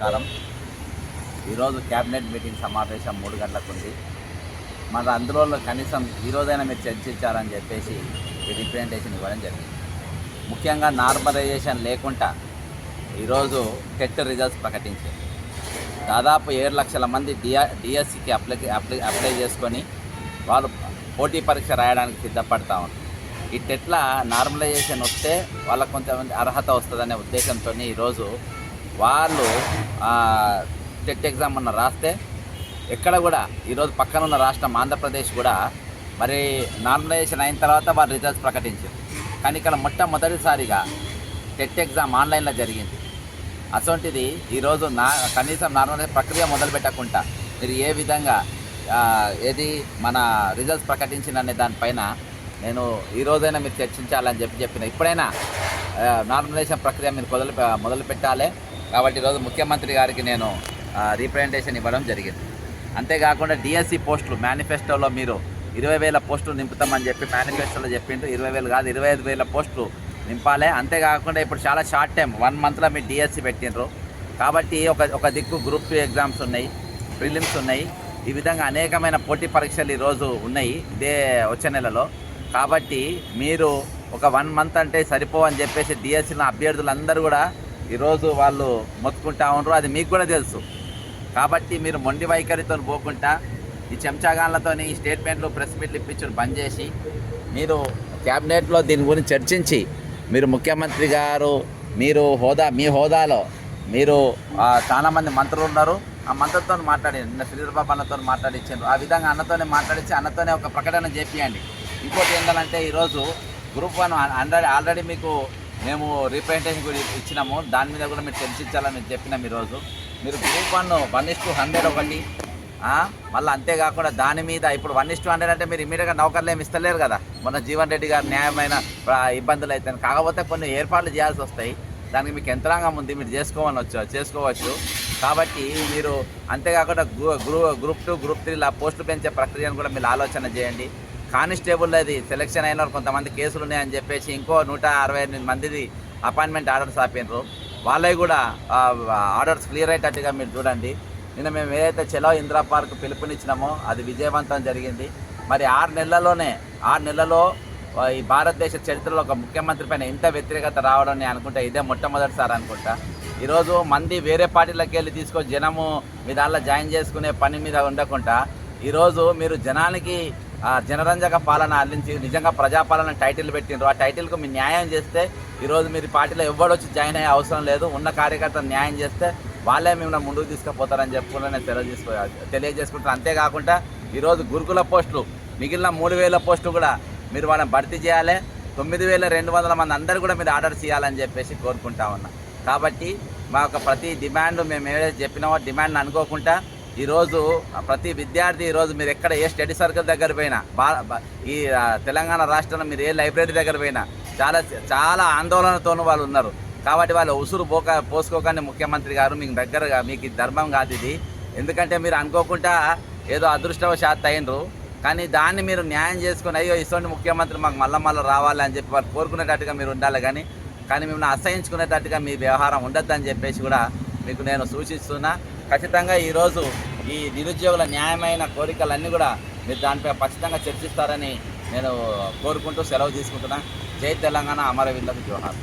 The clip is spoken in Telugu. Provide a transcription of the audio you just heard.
నమస్కారం. ఈరోజు క్యాబినెట్ మీటింగ్ సమావేశం మూడు గంటలకు ఉంది మన అందులో కనీసం ఈరోజైనా మీరు చర్చించారని చెప్పేసి రిప్రజెంటేషన్ ఇవ్వడం జరిగింది. ముఖ్యంగా నార్మలైజేషన్ లేకుండా ఈరోజు టెట్ రిజల్ట్స్ ప్రకటించారు. దాదాపు ఏడు లక్షల మంది డిఆ డిఎస్సికి అప్లై అప్లై అప్లై చేసుకొని వాళ్ళు పోటీ పరీక్ష రాయడానికి సిద్ధపడతా ఉన్నారు. ఈ టెట్ల నార్మలైజేషన్ వస్తే వాళ్ళకు కొంతమంది అర్హత వస్తుందనే ఉద్దేశంతో ఈరోజు వాళ్ళు టెట్ ఎగ్జామ్ అన్న రాస్తే ఎక్కడ కూడా ఈరోజు పక్కన ఉన్న రాష్ట్రం ఆంధ్రప్రదేశ్ కూడా మరి నామినేషన్ అయిన తర్వాత వారు రిజల్ట్స్ ప్రకటించారు. కానీ ఇక్కడ మొట్టమొదటిసారిగా టెట్ ఎగ్జామ్ ఆన్లైన్లో జరిగింది. అటువంటిది ఈరోజు నా కనీసం నార్మల్ ప్రక్రియ మొదలుపెట్టకుండా మీరు ఏ విధంగా ఏది మన రిజల్ట్స్ ప్రకటించిననే దానిపైన నేను ఈ రోజైనా మీరు చర్చించాలని చెప్పి చెప్పిన. ఇప్పుడైనా నార్మలైజేషన్ ప్రక్రియ మీరు మొదలు మొదలు పెట్టాలి కాబట్టి ఈరోజు ముఖ్యమంత్రి గారికి నేను రీప్రజెంటేషన్ ఇవ్వడం జరిగింది. అంతేకాకుండా డిఎస్సి పోస్టులు మేనిఫెస్టోలో మీరు ఇరవై వేల పోస్టులు నింపుతామని చెప్పి మేనిఫెస్టోలో చెప్పిండ్రు. ఇరవై వేలు కాదు ఇరవై ఐదు వేల పోస్టులు నింపాలి. అంతేకాకుండా ఇప్పుడు చాలా షార్ట్ టైం వన్ మంత్లో మీరు డిఎస్సి పెట్టిండ్రు. కాబట్టి ఒక ఒక దిక్కు గ్రూప్ టూ ఎగ్జామ్స్ ఉన్నాయి ప్రిలిమ్స్ ఉన్నాయి. ఈ విధంగా అనేకమైన పోటీ పరీక్షలు ఈరోజు ఉన్నాయి ఇదే వచ్చే నెలలో. కాబట్టి మీరు ఒక వన్ మంత్ అంటే సరిపోవని చెప్పేసి డిఎస్సిన అభ్యర్థులందరూ కూడా ఈరోజు వాళ్ళు మొత్తుకుంటా ఉండరు అది మీకు కూడా తెలుసు. కాబట్టి మీరు మొండి వైఖరితో పోకుండా ఈ చెంచాగాన్లతో ఈ స్టేట్మెంట్లు ప్రెస్ మీట్లు ఇప్పించడం బంద్ చేసి మీరు క్యాబినెట్లో దీని గురించి చర్చించి మీరు ముఖ్యమంత్రి గారు మీరు హోదా మీ హోదాలో మీరు చాలామంది మంత్రులు ఉన్నారు. ఆ మంత్రులతో మాట్లాడి నిన్న శ్రీధరబాబు అన్నతో మాట్లాడించారు ఆ విధంగా అన్నతోనే మాట్లాడించి అన్నతోనే ఒక ప్రకటన చేపియండి. ఇంకోటి ఏంటంటే ఈరోజు గ్రూప్ వన్ ఆల్రెడీ ఆల్రెడీ మీకు మేము రీప్రజెంటేషన్ కూడా ఇచ్చినాము. దాని మీద కూడా మీరు చర్చించాలని చెప్పినాం ఈరోజు. మీరు group one one is two hundred ఒకటి. మళ్ళీ అంతేకాకుండా దాని మీద ఇప్పుడు వన్ ఇస్ టూ హండ్రెడ్ అంటే మీరు ఇమీడియట్గా నౌకర్లు ఏమి ఇస్తలేరు కదా. మొన్న జీవన్ రెడ్డి గారు న్యాయమైన ఇబ్బందులు అయితే కాకపోతే కొన్ని ఏర్పాట్లు చేయాల్సి వస్తాయి. దానికి మీకు యంత్రాంగం ఉంది. మీరు చేసుకోవచ్చు చేసుకోవచ్చు. కాబట్టి మీరు అంతేకాకుండా గ్రూ గ్రూ గ్రూప్ టూ గ్రూప్ త్రీలో పోస్టులు పెంచే ప్రక్రియను కూడా మీరు ఆలోచన చేయండి. కానిస్టేబుల్ అది సెలెక్షన్ అయిన కొంతమంది కేసులు ఉన్నాయని చెప్పేసి ఇంకో నూట అరవై ఎనిమిది మందిది అపాయింట్మెంట్ ఆర్డర్స్ ఆపినారు వాళ్ళవి కూడా ఆర్డర్స్ క్లియర్ అయ్యేటట్టుగా మీరు చూడండి. నిన్న మేము ఏదైతే చెలో ఇందిరా పార్క్ పిలుపునిచ్చినామో అది విజయవంతం జరిగింది. మరి ఆరు నెలల్లోనే ఆరు నెలలో ఈ భారతదేశ చరిత్రలో ఒక ముఖ్యమంత్రి పైన ఇంత వ్యతిరేకత రావడం నేను అనుకుంటా ఇదే మొట్టమొదటిసారి అనుకుంటా. ఈరోజు మంది వేరే పార్టీలకు వెళ్ళి తీసుకొని జనము మీ దానిలో జాయిన్ చేసుకునే పని మీద ఉండకుండా ఈరోజు మీరు జనానికి జనరంజక పాలన అందించి నిజంగా ప్రజాపాలన టైటిల్ పెట్టిండ్రు. ఆ టైటిల్కు మీరు న్యాయం చేస్తే ఈరోజు మీరు పార్టీలో ఎవ్వడొచ్చి జాయిన్ అయ్యే అవసరం లేదు. ఉన్న కార్యకర్తలు న్యాయం చేస్తే వాళ్ళే మిమ్మల్ని ముందుకు తీసుకుపోతారని చెప్పుకుంటే నేను తెలియజేసుకో తెలియజేసుకుంటాను అంతేకాకుండా ఈరోజు గురుకుల పోస్టులు మిగిలిన మూడు వేల పోస్టులు కూడా మీరు వాళ్ళని భర్తీ చేయాలి. తొమ్మిది వేల రెండు వందల మంది అందరూ కూడా మీరు ఆర్డర్ చేయాలని చెప్పేసి కోరుకుంటా ఉన్నా. కాబట్టి మా యొక్క ప్రతి డిమాండ్ మేము ఏదైతే చెప్పినామో డిమాండ్ అనుకోకుండా ఈరోజు ప్రతి విద్యార్థి ఈరోజు మీరు ఎక్కడ ఏ స్టడీ సర్కిల్ దగ్గర పోయినా బా ఈ తెలంగాణ రాష్ట్రంలో మీరు ఏ లైబ్రరీ దగ్గర పోయినా చాలా చాలా ఆందోళనతోనూ వాళ్ళు ఉన్నారు. కాబట్టి వాళ్ళు ఉసురు పోక పోసుకోకండి ముఖ్యమంత్రి గారు మీకు దగ్గరగా మీకు ధర్మం కాదు ఇది. ఎందుకంటే మీరు అనుకోకుండా ఏదో అదృష్టవశాత్తు అయినరు. కానీ దాన్ని మీరు న్యాయం చేసుకుని అయ్యో ఇటువంటి ముఖ్యమంత్రి మాకు మళ్ళా మళ్ళీ రావాలి అని చెప్పి వాళ్ళు కోరుకునేటట్టుగా మీరు ఉండాలి కానీ కానీ మిమ్మల్ని అసహించుకునేటట్టుగా మీ వ్యవహారం ఉండొద్దని చెప్పేసి కూడా మీకు నేను సూచిస్తున్నా. ఖచ్చితంగా ఈరోజు ఈ నిరుద్యోగుల న్యాయమైన కోరికలన్నీ కూడా మీరు దానిపై ఖచ్చితంగా చర్చిస్తారని నేను కోరుకుంటూ సెలవు తీసుకుంటున్నా. జై తెలంగాణ అమరవీరులకు జోహార్.